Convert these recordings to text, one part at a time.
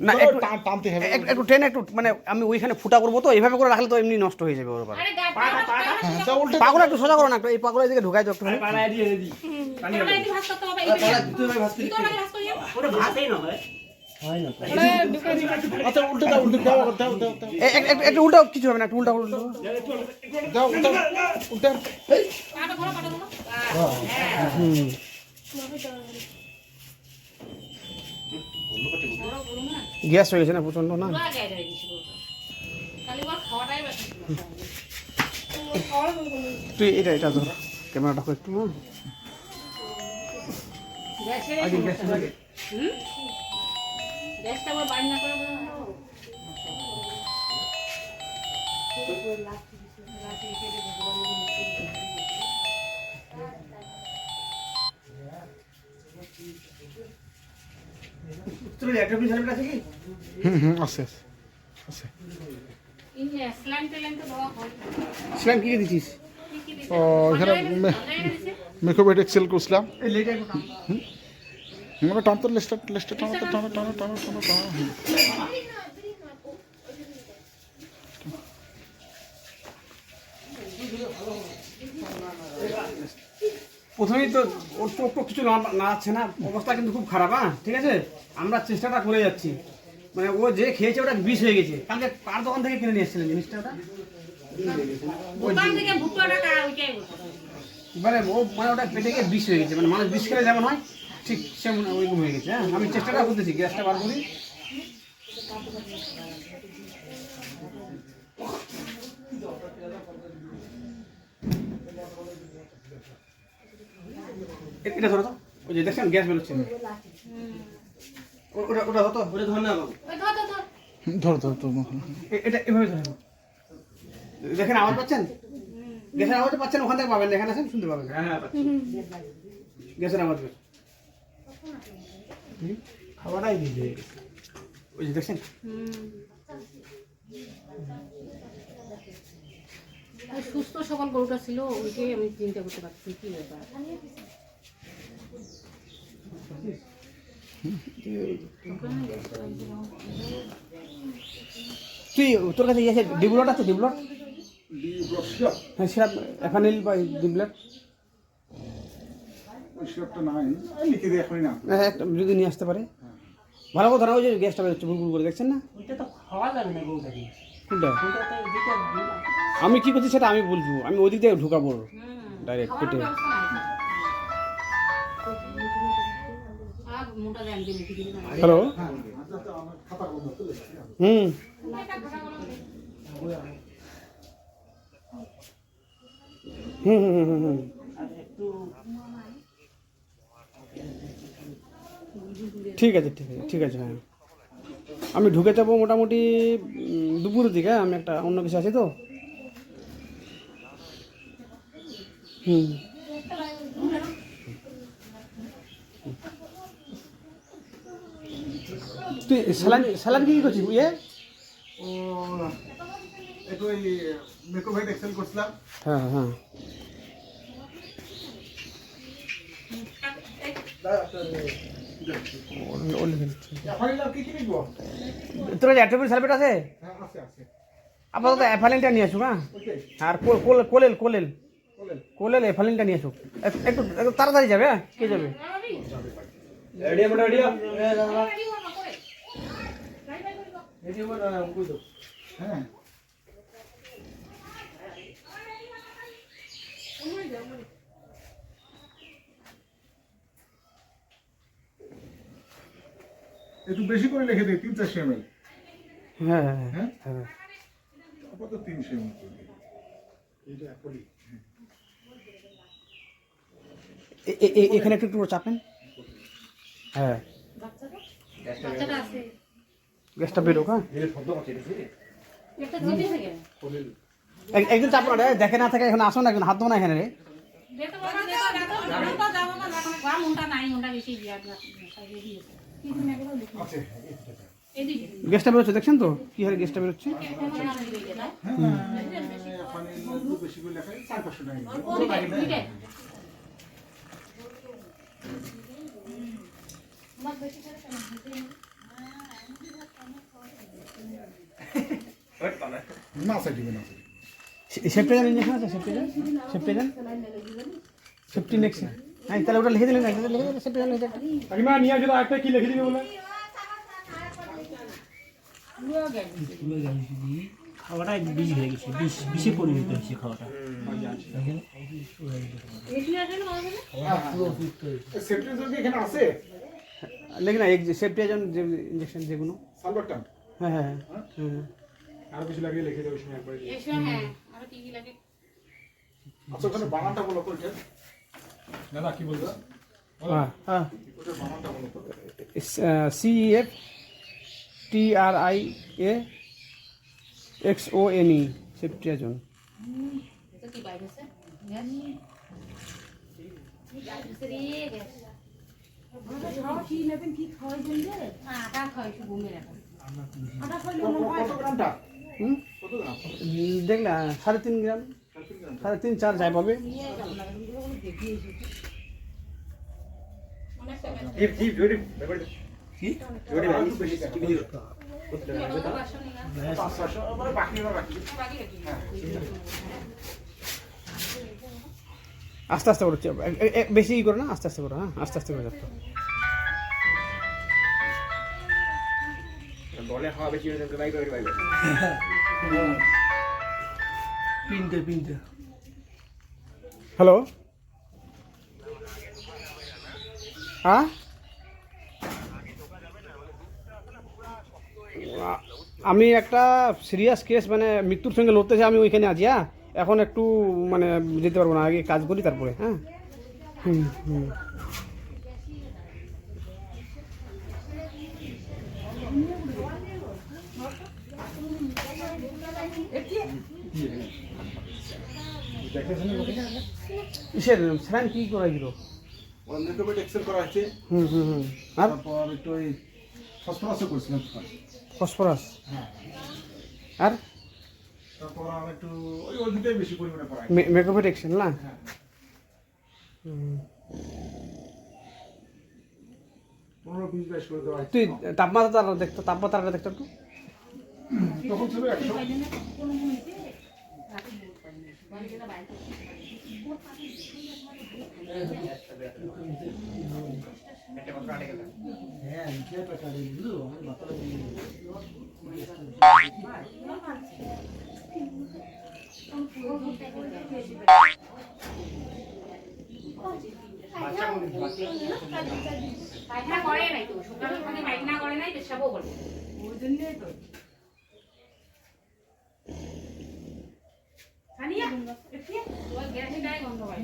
না একটু টান- একটু মানে আমি ওইখানে ফুটা করব তো এইভাবে করে রাখলে তো এমনি নষ্ট হয়ে যাবে ওর হ্যাঁ, তা উল্টে পাগুলো একটু সোজা করো না একটু এই পাগুলো এদিকে ঢুকাই দাও একটু। আচ্ছা উল্টে কিছু হবে না একটু উল্টা উল্টে উল্টে এই পাটা ধরো পাটা ধরো হুম বড় বড় না গ্যাস হয়ে গেছে না প্রচণ্ড না। তুই এটা এটা ধর, ক্যামেরাটা একটু না গ্যাসটা আবার বাইর না করে দেবো না। হুম হুম আছে আছে আছে স্ল্যাম হয়। কি কি দিছিস কি কি দিছে? ও এখানে মে- অনলাইনে দিছে? মেকওভেট এক্সেল করছিলাম এই লেটা একটু টান। আমরা টানতো লেস্টার লেস্টার টানো টানো টানো টানো টানো টানো হুম। প্রথমেই তো ওর চোখ টোক কিছু না- নাড়াচ্ছে না অবস্থা কিন্তু খুব খারাপ হ্যাঁ? ঠিক আছে? আমরা চেষ্টাটা করে যাচ্ছি। মানে ও যে খেয়েছে ওটা বিষ হয়ে গেছে। কালকে কার দোকান থেকে কিনে নিয়ে এসেছিলেন জিনিসটা ওটা। মানে ও মানে ওটা পেটে গিয়ে বিষ হয়ে গেছে। মানে মানুষ বিষ খেলে যেমন হয় ঠিক সেমন ওইরকম হয়ে গেছে হ্যাঁ? আমি চেষ্টাটা করতেছি গ্যাসটা বার করি। এটা ধরো তো। ওই যে দেখছেন গ্যাস বেরোচ্ছে। ও- ওটা ওটা হতো ওটা ধর না বাবু। ওই ধর, ধর, ধর। ধরো ধরো তো এটা এভাবে ধরেন দেখেন আওয়াজ পাচ্ছেন? গ্যাসের আওয়াজ পাচ্ছেন ওখান থেকে পাবেন এখানে আছেন শুনতে পাবেন। হ্যাঁ হ্যাঁ পাচ্ছেন গ্যাসের আওয়াজ খাবারটাই দিবে ওই যে দেখছেন? সুস্থ সবল গরুটা ছিল ওইটাই আমি চিন্তা করতে পারছি কি ব্যাপার। তুই তোর কাছে ইয়ে আছে ডিবলট আছে ডিবলট হ্যাঁ সিরাপ এফানিল বা ডিবলট হ্যাঁ একটা যদি নিয়ে আসতে পারে। ভালো কথা না ওই যে গ্যাসটা বেরোচ্ছে বুলবুল করে দেখছেন না? ওইটা তো খাওয়া যাবে না গরুটাকে। কোনটা? আমি কি করছি সেটা আমি বলব। আমি ওদিক থেকে ঢুকাবো ডাইরেক্ট পেটে দিয়ে। হ্যালো হুম হুম হুম হুম হুম। ঠিক আছে ঠিক আছে ঠিক আছে হ্যাঁ। আমি ঢুকে যাব মোটামুটি দুপুরের দিকে? আমি একটা অন্য কিছু আছে তো। হুম। তুই স্যালান স্যালান কি করছিস ইয়ে হ্যাঁ হ্যাঁ। ও- ও লিখে তোর কাছে অ্যাট্রোপিন আছে? আপাতত অ্যাফালিনটা নিয়ে আসুক হ্যাঁ? আর কোল- কোল- কোলেল কোলেল। কোলেল এফালিনটা নিয়ে আসুক। একটু একটু তাড়াতাড়ি যাবে হ্যাঁ? কে যাবে। হ্যাঁ। একটু বেশি করে লিখে দিই তিন চারশো এম এল হ্যাঁ হ্যাঁ হ্যাঁ হ্যাঁ হ্যাঁ আপাতত তিনশো এম এল এখানে একটু একটু চাপেন হ্যাঁ। গ্যাসটা বেরোক হ্যাঁ একদিন চাপ না রে, দেখে না থাকে এখানে আসো না একজন হাত দেবো না এখানে রে নাই, মনটা বেশি বিরাট না, সাজিয়ে দিয়েছে। কিছুদিন আগেও দেখি। আছে এদিকে। গ্যাসটা বেরোচ্ছে দেখছেন তো কি হারে গ্যাসটা বেরোচ্ছে কেমন আর এদিকে, তাই? পানি বেশি করে লেখায় চার পাঁচশো টাকা ওদিকে, দুইটাই। না সেটিবে না সেপ্টেজান ইঞ্জেকশন আছে সেপ্টেজান সেপ্টেজান সেপ্টি নেক্সট হ্যাঁ তাহলে ওটা লিখে দিলেন না লিখে দিলেন সেপ্টেজান লিখে দিলেন কাকিমা নিয়ে আসো একটা কি লিখে দিবে বলে খাওয়াটা বিষ হয়ে গেছে বিষ বিষে পরিণত হয়েছে খাওয়াটা। সেফটি এখানে আছে লিখে না সেপ্টেজান যে ইঞ্জেকশন যেগুলো হ্যাঁ হ্যাঁ হ্যাঁ আর কিছু লাগিয়ে লিখে দেবে সময় একবার। হ্যাঁ আরও কি কি লাগে? আচ্ছা ওখানে বানানটা বলো এটা হ্যাঁ হ্যাঁ। C F T R I A X O N E সেপ্টিয়াজন কত গ্রামটা হুম কত গ্রাম দেখলা সাড়ে তিন গ্রাম, সাড়ে তিন, চার যাই পাবে আস্তে আস্তে করে বেশি ই করো না আস্তে আস্তে করো হ্যাঁ আস্তে আস্তে করে যাব বলে খাওয়া বেশি হয়ে বাই বাই বাই পিনতে পিনতে। হ্যালো হ্যাঁ? আমি একটা সিরিয়াস কেস মানে মৃত্যুর সঙ্গে লড়তেছে আমি ওইখানে আছি হ্যাঁ? এখন একটু মানে যেতে পারব না আগে কাজ করি তারপরে হ্যাঁ? হুম হুম। স্যার কি করাইছিল? লিকুইড এক্সেল করা আছে হুম হুম হুম। আর? তারপর একটু ওই ফসফরাসও করেছিলাম ফসফরাস? আর? তারপর আর একটু ওই ওই দুটোই বেশি পরিমাণে করা মেকআপ এক্সেল না? হুম। পনেরো বিশ বাইশ করে দেওয়া তুই তাপমাত্রা দেখতো তাপমাত্রাটা দেখতো একটু। তখন ছিল একশো। পায়খানা করে নাই তো সকালে ওখানে পায়খানা করে নাই পেশাবও করে ওই জন্যই তো সানিয়া ওই গ্যাসে গায়ে গন্ধ পাই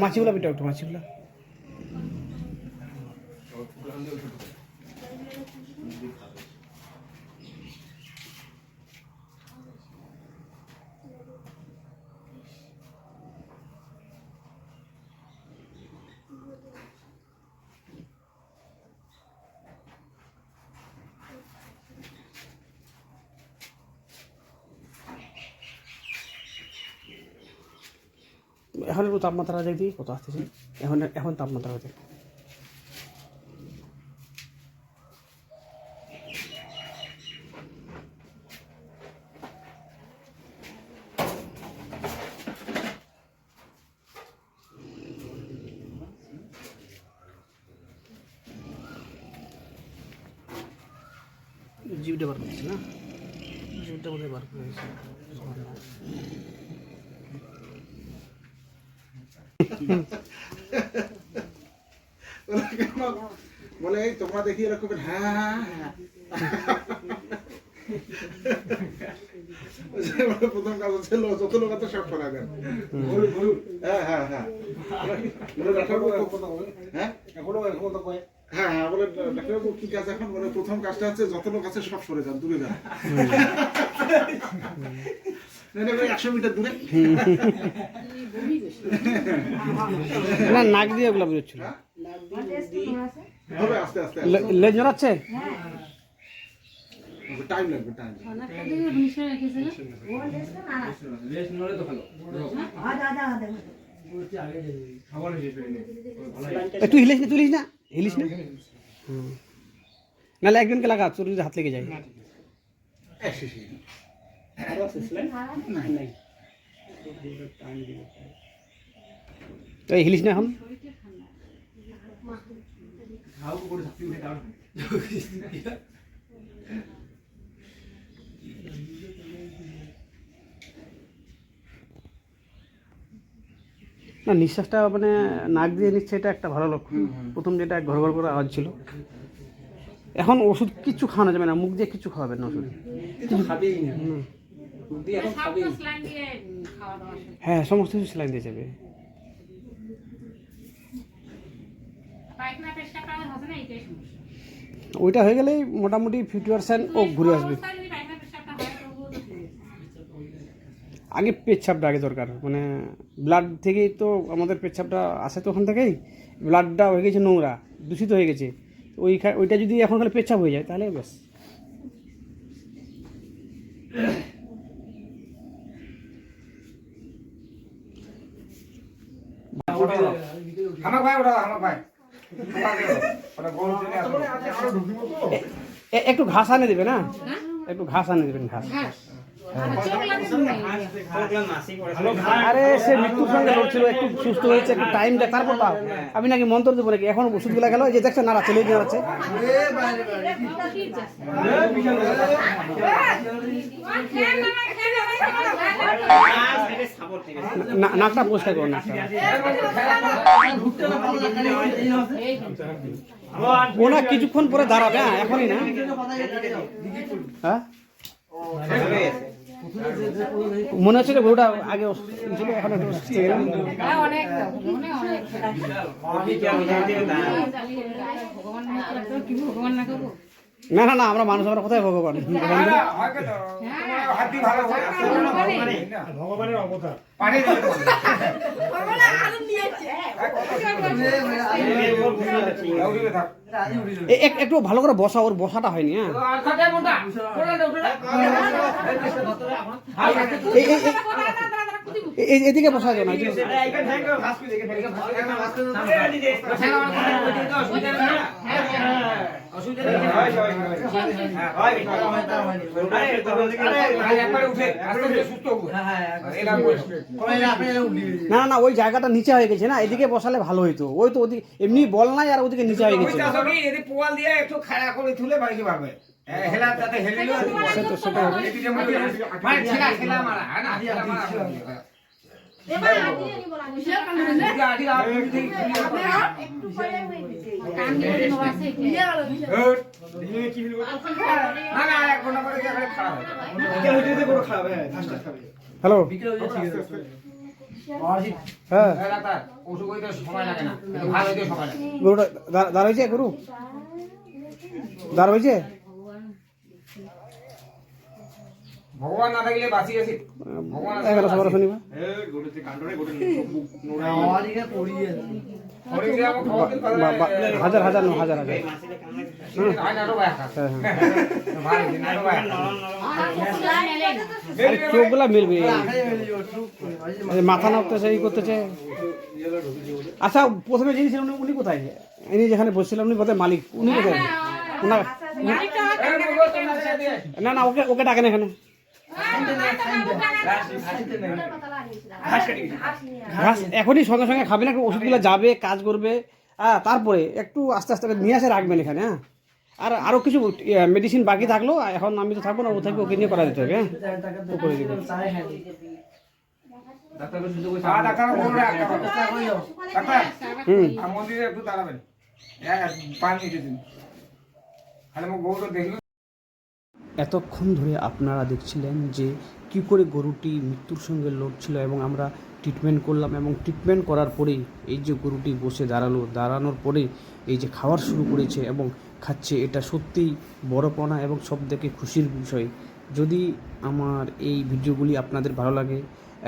মাছিগুলা বিটা একটু মাছিগুলা এখন একটু তাপমাত্রা দেখি কত আসতেছে। এখন এখন তাপমাত্রা দেখ। জিবটা বার করছে না? জিবটা বোধহয় বার করেছে ওরা কেন বলে এই তোমরা দেখি এরকম হ্যাঁ হ্যাঁ হ্যাঁ প্রথম কাজ হচ্ছে যত লোক আছে সব দেন। হ্যাঁ হ্যাঁ হ্যাঁ। বলে হ্যাঁ? এখনও এখনও তো কয় হ্যাঁ হ্যাঁ বলে ডাক্তারবাবু কি কাজ এখন? বলে প্রথম কাজটা হচ্ছে যত লোক আছে সব সরে যান দূরে যান। না, না, ভাই, একশো মিটার দূরে। না নাক দিয়ে ওগুলো বেরোচ্ছিল। হবে আস্তে আস্তে লে- লেজ জড়াচ্ছে টাইম লাগবে টাইম একটু হিলিস না তুলিস না? হিলিস না? নাহলে একজনকে লাগা তোর যদি হাত লেগে যায়। এই হিলিস না এখন। না নিঃশ্বাসটা মানে নাক দিয়ে নিচ্ছে এটা একটা ভালো লক্ষণ। প্রথম যেটা ঘর ঘর করে আওয়াজ ছিল। এখন ওষুধ কিচ্ছু খাওয়ানো যাবে না মুখ দিয়ে কিচ্ছু খাওয়াবেন না ওষুধ। হ্যাঁ সমস্ত কিছু সেলাইন দিয়ে যাবে পায়খানা পেশাবটা আর হবে না এটাই সমস্যা। ওইটা হয়ে গেলেই মোটামুটি ফিফটি পার্সেন্ট ও ঘুরে আসবে। হয়। আগে পেচ্ছাপটা আগে দরকার মানে ব্লাড থেকেই তো আমাদের পেচ্ছাপটা আসে তো ওখান থেকেই ব্লাডটা হয়ে গেছে নোংরা দূষিত হয়ে গেছে। ওই খা- ওইটা যদি এখন খালি পেচ্ছাপ হয়ে যায় তাহলে ব্যাস। হামাক ভাই ওটা হামাক ভাই। একটু ঘাস আনে দেবে না একটু ঘাস আনে দেবেন ঘাস আর সে মৃত্যুর সঙ্গে লড়ছিল একটু সুস্থ হয়েছে একটু টাইম দেয় তারপর তাও আমি নাকি মন্ত্র দেবো নাকি এখন ওষুধগুলো গেল যে দেখছেন নাড়াচ্ছে লেগে নাড়াচ্ছে না- নাকটা পরিষ্কার করো নাকটা ওনা কিছুক্ষণ পরে দাঁড়াবে হ্যাঁ এখনই না। হ্যাঁ? মনে হচ্ছে ওটা আগে ছিল এখন ভগবান না না না আমরা মানুষ আমরা কোথায় ভগবান হয় হয় ভগবানের অবতার একটু ভালো করে বসা ওর বসাটা হয়নি হ্যাঁ এদিকে বসা যাবে না না না, ওই জায়গাটা নিচে হয়ে গেছে না, এদিকে বসালে ভালো হইতো। ওই তো ওদিকে এমনি বল নাই আর ওদিকে নিচে হয়ে গেছে। পোয়াল দিয়ে একটু খাড়া করে তুলে বাড়িতে পারবে হ্যালো? হ্যাঁ। হয় ডাক্তার ওষুধ হইতে সময় লাগে না কিন্তু ভালো হইতে সময় লাগে গরুটা দাঁড় দাঁড় হয়েছে গরু দাঁড় হয়েছে ভগবান না থাকলে বাঁচি আছি এগারোশো বারোশো নিবা হাজার হাজার ন হাজার হাজার। হয় ভাই হ্যাঁ হ্যাঁ। চোখগুলা মিলবে। মাথা নাড়তেছে এই করতেছে। আচ্ছা প্রথমে যিনি ছিলেন উনি- কোথায়? ইনি যেখানে বসছিলেন উনি কোথায় মালিক। উনি কোথায়? ওনার না না ওকে ওকে ডাকেন এখানে। এখনই সঙ্গে সঙ্গে খাবে না একটু ওষুধগুলো যাবে কাজ করবে। হ্যাঁ তারপরে একটু আস্তে আস্তে করে নিয়ে আসে রাখবেন এখানে হ্যাঁ। আর আরও কিছু মেডিসিন বাকি থাকল এখন আমি তো থাকব না ও থাকবে ওকে নিয়ে করা যেতে হবে হ্যাঁ। ও করে দিবে। ডাক্তার বলুন ডাক্তার ডাক্তার হুম। মন্দিরে একটু দাঁড়াবেন। পানি দিন তাহলে আমার গৌর দেখল। এতক্ষণ ধরে আপনারা দেখছিলেন যে কী করে গরুটি মৃত্যুর সঙ্গে লড়ছিল এবং আমরা ট্রিটমেন্ট করলাম এবং ট্রিটমেন্ট করার পরেই এই যে গরুটি বসে দাঁড়াল, দাঁড়ানোর পরে এই যে খাওয়ার শুরু করেছে এবং খাচ্ছে, এটা সত্যিই বড় পাওনা এবং সব থেকে খুশির বিষয়। যদি আমার এই ভিডিওগুলি আপনাদের ভালো লাগে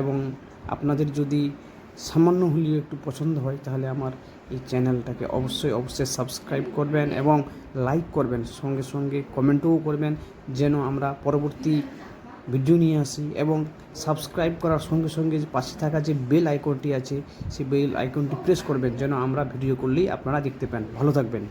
এবং আপনাদের যদি সামান্য হলেও একটু পছন্দ হয়, তাহলে আমার এই চ্যানেলটাকে অবশ্যই অবশ্যই সাবস্ক্রাইব করবেন এবং লাইক করবেন, সঙ্গে সঙ্গে কমেন্টও করবেন, যেন আমরা পরবর্তী ভিডিও নিয়ে আসি এবং সাবস্ক্রাইব করার সঙ্গে সঙ্গে যে পাশে থাকা যে বেল আইকনটি আছে, সেই বেল আইকনটি প্রেস করবেন, যেন আমরা ভিডিও করলেই আপনারা দেখতে পান। ভালো থাকবেন।